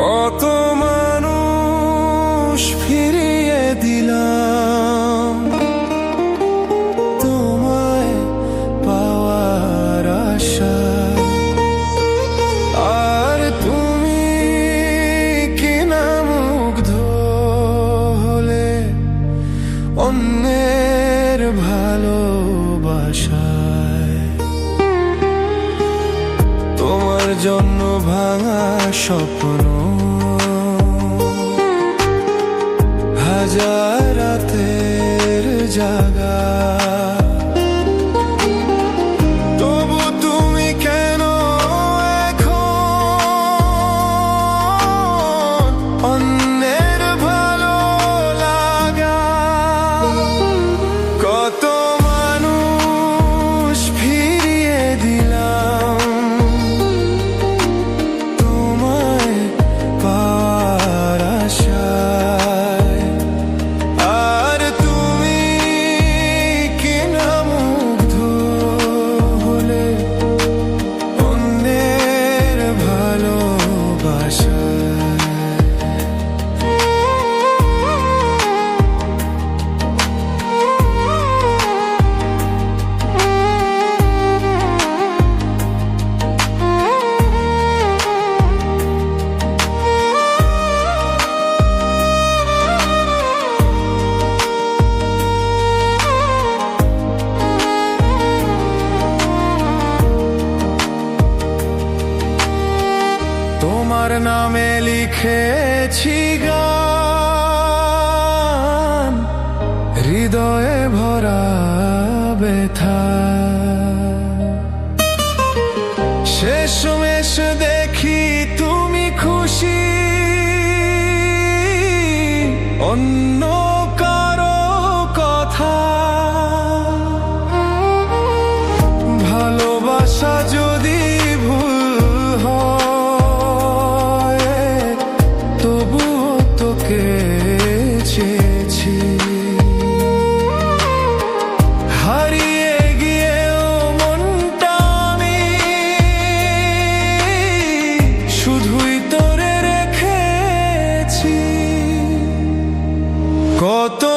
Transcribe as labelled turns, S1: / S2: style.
S1: কত মানুষ ফিরিয়ে দিলাম। তোমায় পাওয়ার আশা। আর তুমি কিনা মুগ্ধ হলে অন্যের ভালোবাসায়? তোমার জন্য ভাঙা স্বপ্ন নামে লিখেছি গান। হৃদয়ে ভরা ব্যথা। শেষমেশ দেখি তুমি খুশি। অন্য কত